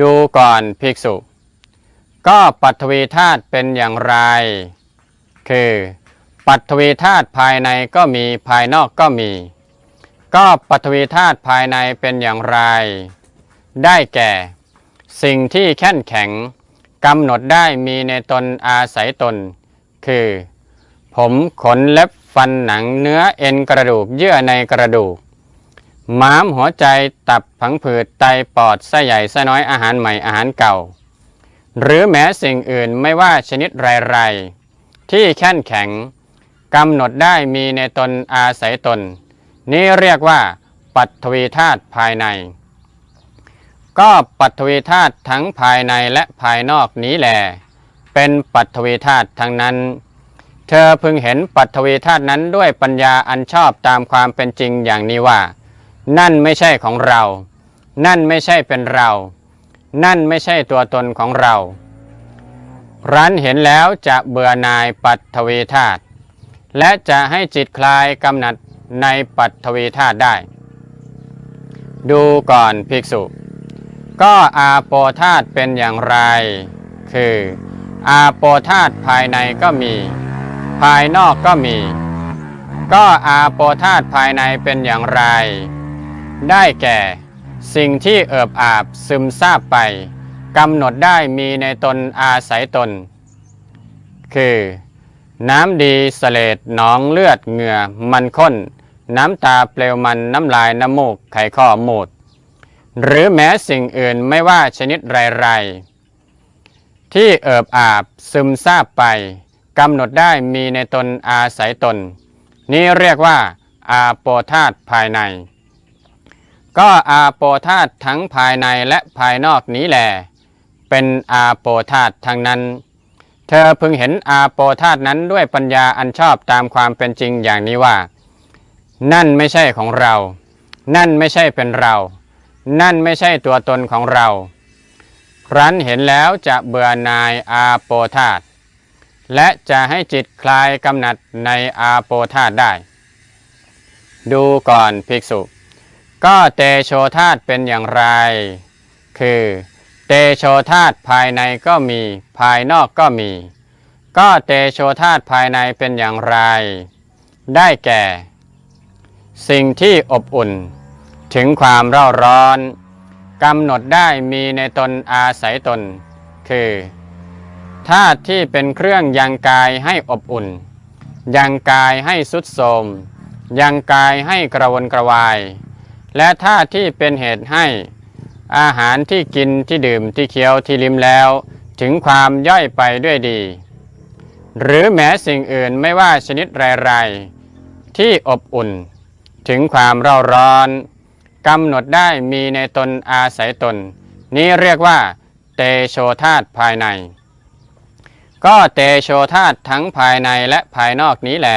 ดูก่อนภิกษุ ก็ปัทวีธาตุเป็นอย่างไร คือปัทวีธาตุภายในก็มีภายนอกก็มี ก็ปัทวีธาตุภายในเป็นอย่างไร ได้แก่ สิ่งที่แข็งแข็งกำหนดได้มีในตนอาศัยตน คือ ผมขนเล็บฟันหนังเนื้อเอ็นกระดูกเยื่อในกระดูก ม้ามหัวใจตับผังผืดไตปอดไส้ใหญ่ไส้น้อยอาหารใหม่อาหารเก่า หรือแม้สิ่งอื่นไม่ว่าชนิดไรๆที่แข็งแข็งกำหนดได้มีในตนอาศัยตน นี้เรียกว่า ปัทวีธาตุภายใน ก็ปัทวีธาตุทั้งภายในและภายนอกนี้แหลเป็นปัทวีธาตุทั้งนั้น เธอพึงเห็นปัทวีธาตุนั้นด้วยปัญญาอันชอบตามความเป็นจริงอย่างนี้ว่า นั่นไม่ใช่ของเรา นั่นไม่ใช่เป็นเรา นั่นไม่ใช่ตัวตนของเรา รั้นเห็นแล้วจะเบื่อนายปัทวีธาตุและจะให้จิตคลายกำหนัดในปัทวีธาตุได้ ดูก่อนภิกษุ ก็อาโปธาตุเป็นอย่างไร คือ อาโปธาตุภายในก็มี ภายนอกก็มี ก็อาโปธาตุภายในเป็นอย่างไร ได้แก่ สิ่งที่เอิบอาบซึมซาบไปกำหนดได้มีในตนอาศัยตน คือ น้ำดีเสลดหนองเลือดเหงื่อมันข้น น้ำตาเปลวมันน้ำลายน้ำมูกไขข้อมูด หรือแม้สิ่งอื่นไม่ว่าชนิดไรๆที่เอิบอาบซึมซาบไปกำหนดได้มีในตนอาศัยตน นี้เรียกว่าอาโปธาตุภายใน ก็อาโปธาตุทั้งภายในและภายนอกนี้แหลเป็นอาโปธาตุทั้งนั้น เธอพึงเห็นอาโปธาตุนั้นด้วยปัญญาอันชอบตามความเป็นจริงอย่างนี้ว่า นั่นไม่ใช่ของเรา นั่นไม่ใช่เป็นเรา นั่นไม่ใช่ตัวตนของเรา ครั้นเห็นแล้วจะเบื่อนายอาโปธาตุและจะให้จิตคลายกำหนัดในอาโปธาตุได้ ดูก่อนภิกษุ ก็เตโชธาตุเป็นอย่างไร คือ เตโชธาตุภายในก็มี ภายนอกก็มี ก็เตโชธาตุภายในเป็นอย่างไร ได้แก่ สิ่งที่อบอุ่น ถึงความเร่าร้อนกำหนดได้มีในตนอาศัยตน คือธาตุที่เป็นเครื่องยังกายให้อบอุ่น ยังกายให้สุดโทมยังกายให้กระวนกระวาย และธาตุที่เป็นเหตุให้อาหารที่กินที่ดื่มที่เคี้ยวที่ลิ้มแล้ว ถึงความย่อยไปด้วยดี หรือแม้สิ่งอื่นไม่ว่าชนิดไรๆที่อบอุ่น ถึงความเร่าร้อนกำหนดได้มีในตนอาศัยตน นี้เรียกว่า เตโชธาตภายใน ก็เตโชธาตทั้งภายในและภายนอกนี้แหล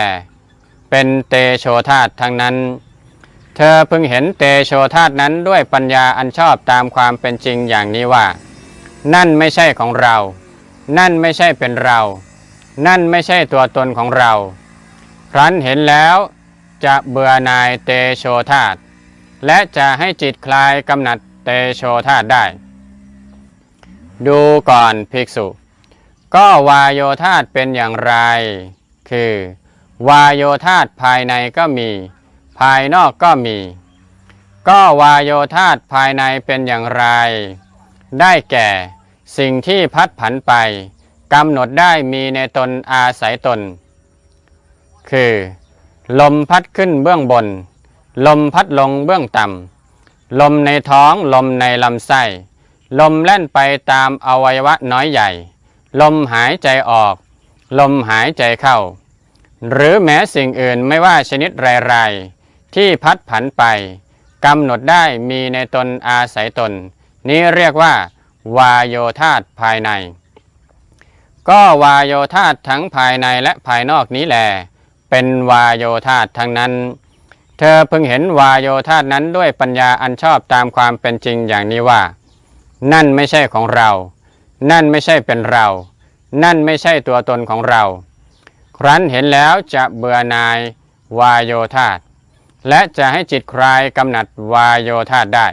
เป็นเตโชธาตทั้งนั้น เธอพึงเห็นเตโชธาตุนั้นด้วยปัญญาอันชอบตามความเป็นจริงอย่างนี้ว่า นั่นไม่ใช่ของเรา นั่นไม่ใช่เป็นเรา นั่นไม่ใช่ตัวตนของเรา ครั้นเห็นแล้วจะเบื่อนายเตโชธาตและจะให้จิตคลายกำหนัดเตโชธาตได้ ดูก่อนภิกษุ ก็วายโยธาตเป็นอย่างไร คือ วายโยธาตภายในก็มี ภายนอกก็มี ก็วายโยธาตภายในเป็นอย่างไร ได้แก่สิ่งที่พัดผันไปกำหนดได้มีในตนอาศัยตน คือ ลมพัดขึ้นเบื้องบน ลมพัดลงเบื้องต่ำลมในท้องลมในลำไส้ลมแล่นไปตามอวัยวะน้อยใหญ่ ลมหายใจออก ลมหายใจเข้า หรือแม้สิ่งอื่นไม่ว่าชนิดไรๆ ที่พัดผันไปกำหนดได้มีในตนอาศัยตน นี้เรียกว่า วายโยธาตภายใน ก็วายโยธาตทั้งภายในและภายนอกนี้แหลเป็นวายโยธาตทั้งนั้น เธอพึงเห็นวายโยธาตนั้นด้วยปัญญาอันชอบตามความเป็นจริงอย่างนี้ว่า นั่นไม่ใช่ของเรา นั่นไม่ใช่เป็นเรา นั่นไม่ใช่ตัวตนของเรา ครั้นเห็นแล้วจะเบื่อนาย วายโยธาต และจะให้จิตคลายกำหนัดวายโยธาได้